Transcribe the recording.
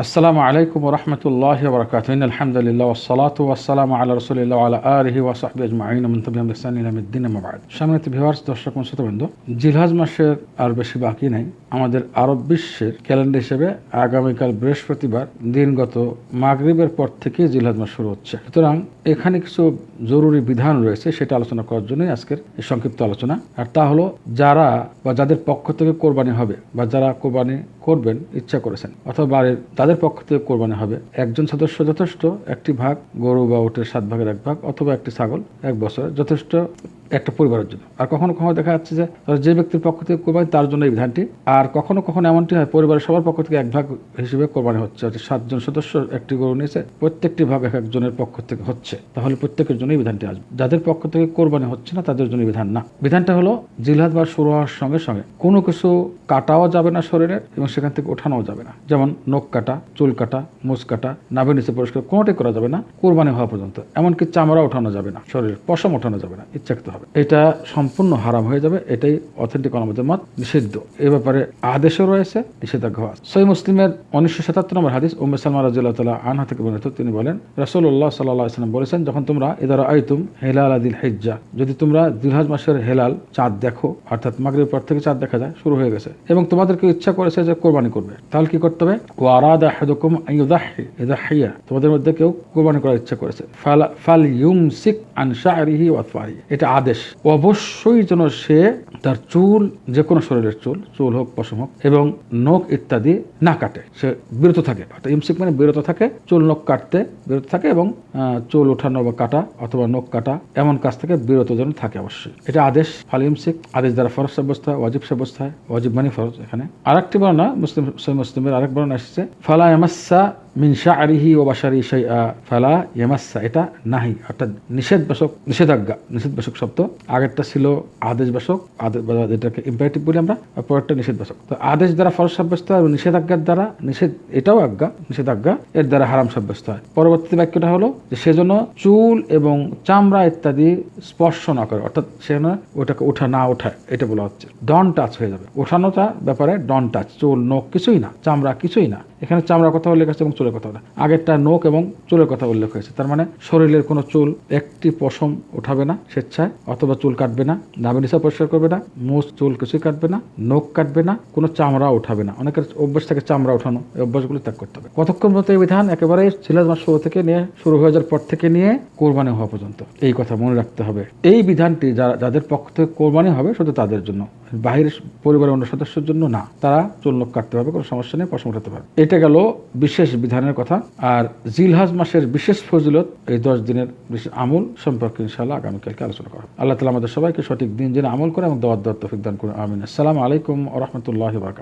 আসসালামু আলাইকুম রহমতুল্লাহ বরকাত আলহামদুলিল্লাহ ওসলাত ওয়াসালাম আল্লাহ রসুলিল্লাহ আলা আলহি ওয়াসাহবি আজমাইন। ইলামুদ্দিন মাবাদ সামনে ভিউয়ার্স দর্শক শ্রোতবৃন্দ, জিলহাজ মাসের আর বেশি বাকি নাই। আমাদের আরব বিশ্বের ক্যালেন্ডার হিসেবে আগামীকাল বৃহস্পতিবার, দিনগত মাগরিবের পর থেকে জিলহাজ মাস শুরু হচ্ছে। সুতরাং এখানে কিছু জরুরি বিধান রয়েছে, সেটা আলোচনা করার জন্যই আজকের এই সংক্ষিপ্ত আলোচনা। আর তা হলো, যারা বা যাদের পক্ষ থেকে কোরবানি হবে বা যারা কোরবানি করবেন, ইচ্ছা করেছেন, অথবা বাড়ির তাদের পক্ষ থেকে কোরবানি হবে। একজন সদস্য যথেষ্ট, একটি ভাগ গরু বা উটের সাত ভাগের এক ভাগ অথবা একটি ছাগল এক বছর যথেষ্ট একটা পরিবারের জন্য। আর কখনো কখনো দেখা যাচ্ছে যে যে ব্যক্তির পক্ষ থেকে কোরবানি, তার জন্য এই বিধানটি। আর কখনো কখনো এমনটি হয়, পরিবারের সবার পক্ষ থেকে এক ভাগ হিসেবে কোরবানি হচ্ছে। অর্থাৎ সাতজন সদস্য একটি গরু নিয়েছে, প্রত্যেকটি ভাগ এক একজনের পক্ষ থেকে হচ্ছে। তাহলে প্রত্যেকের জন্যই বিধানটি আসবে। যাদের পক্ষ থেকে কোরবানি হচ্ছে না, তাদের জন্য বিধান না। বিধানটা হলো জিলহাদ বা শুরু হওয়ার সঙ্গে সঙ্গে কোনো কিছু কাটাও যাবে না শরীরে এবং সেখান থেকে ওঠানোও যাবে না। যেমন নখ কাটা, চুল কাটা মুছ কাটা নাভের নিচে পরিষ্কার কোনোটাই করা যাবে না, কোরবানি হওয়া পর্যন্ত। এমনকি চামড়া ওঠানো যাবে না শরীরের পশম ওঠানো যাবে না ইচ্ছাকৃত হবে এটা সম্পূর্ণ হারাম হয়ে যাবে, এটাই অথেন্টিক আমাদের মত নিষিদ্ধ। এ ব্যাপারে আদেশও রয়েছে নিষেধাজ্ঞা আছে। সই মুসলিমের উনিশশো সাতাত্তর নম্বর হাদিস উম্মে সালমা রাজিল্লাহ তালা আনহা থেকে বর্ণিত, তিনি বলেন, রাসূলুল্লাহ সাল্লাহ ইসলাম বলেছেন, যখন তোমরা এদারা আইতুম হেলাল আদিল হেজ্জা যদি তোমরা দিলহাজ মাসের হেলাল চাঁদ দেখো, অর্থাৎ মাগরির পর থেকে চাঁদ দেখা যায়, শুরু হয়ে গেছে, এবং তোমাদেরকে ইচ্ছা করেছে যে কোরবানি করবে, তাহলে কি করতে হবে? ও আরাদা হেদকুম ইদাহিয়া তোমাদের মধ্যে কেউ কোরবানি করার ইচ্ছা করেছে। ফালা ফাল ইউমসিক আন শাহরিহি ওয়াতফারি এটা আদেশ। অবশ্যই যেন সে তার চুল, যে কোনো শরীরের চুল চুল হোক, পশম হোক, এবং নখ ইত্যাদি না কাটে। সে বিরত থাকে। ইমসিক মানে বিরত থাকে, চুল, নখ কাটতে বিরত থাকে এবং চুল ওঠানো বা কাটা অথবা নখ কাটা এমন কাজ থেকে বিরত যেন থাকে অবশ্যই। এটা আদেশ, ফাল ইমসিক আদেশ দ্বারা ফরজ সাব্যস্ত হয়, ওয়াজিব সাব্যস্ত হয়, ওয়াজিব মানে ফরজ এখানে। আরেকটি বর্ণনা মুসলিম মুসলিমের আরেক বর্ণনা এসেছে, ফালা ইয়ামাসসা মিন শাআরিহি ও বাশারি শাইআ ফালা ইয়ামাসসা। এটা নাহি, অর্থাৎ নিষেধ বাসক নিষেধাজ্ঞা। নিষেধ বাসক শব্দ। আগেরটা ছিল আদেশ বাসক আদেশ এটাকে ইম্পারেটিভ বলি আমরা, আর পরেরটা নিষেধ বাসক তো আদেশ দ্বারা ফরজ সাব্যস্ত হয় এবং নিষেধাজ্ঞার দ্বারা নিষেধ, এটাও আজ্ঞা, নিষেধাজ্ঞা, এর দ্বারা হারাম সাব্যস্ত হয়। পরবর্তী বাক্যটা হলো যে সেজন্য চুল এবং চামড়া ইত্যাদি স্পর্শ না করে, অর্থাৎ সেজন্য ওটাকে ওঠা না ওঠায়, এটা বলা হচ্ছে। ডন টাচ হয়ে যাবে। ওঠানোটা ব্যাপারে ডন টাচ চুল, নখ কিছুই না, চামড়া কিছুই না। এখানে চামড়ার কথা উল্লেখ আছে এবং চুলের কথা উল্লেখ আগেরটা নখ এবং চুলের কথা উল্লেখ হয়েছে। তার মানে শরীরের কোনো চুল একটি পশম ওঠাবে না স্বেচ্ছায়, অথবা চুল কাটবে না নাবিনিসা পরিষ্কার করবে না মুখ চুল কিছুই কাটবে না, নখ কাটবে না, কোনো চামড়া ওঠাবে না। অনেকের অভ্যাস থাকে চামড়া ওঠানো, এই অভ্যাসগুলো ত্যাগ করতে হবে। কতক্ষণ মতো এই বিধান? একেবারে সিলাজ মাস শুরু থেকে নিয়ে, শুরু হয়ে যাওয়ার পর থেকে নিয়ে কোরবানি হওয়া পর্যন্ত। এই কথা মনে রাখতে হবে। এই বিধানটি যারা, যাদের পক্ষ থেকে কোরবানি হবে, শুধু তাদের জন্য। বাহিরের পরিবারের অন্য সদস্যের জন্য না। তারা চুল নখ কাটতে পারবে, কোনো সমস্যা নেই, পশম উঠাতে পারবে। এটা গেল বিশেষ বিধানের কথা। আর জিলহাজ মাসের বিশেষ ফজিলত এই দশ দিনের বিশেষ আমল সম্পর্কে ইনশাআল্লাহ আগামীকালকে আলোচনা করা আল্লাহ তালা আমাদের সবাইকে সঠিক দিন জেনে আমল করে এবং দেওয়ার তৌফিক দান করুন। আমিন। আসসালামু আলাইকুম রহমতুল্লাহ বারাকাতুহু।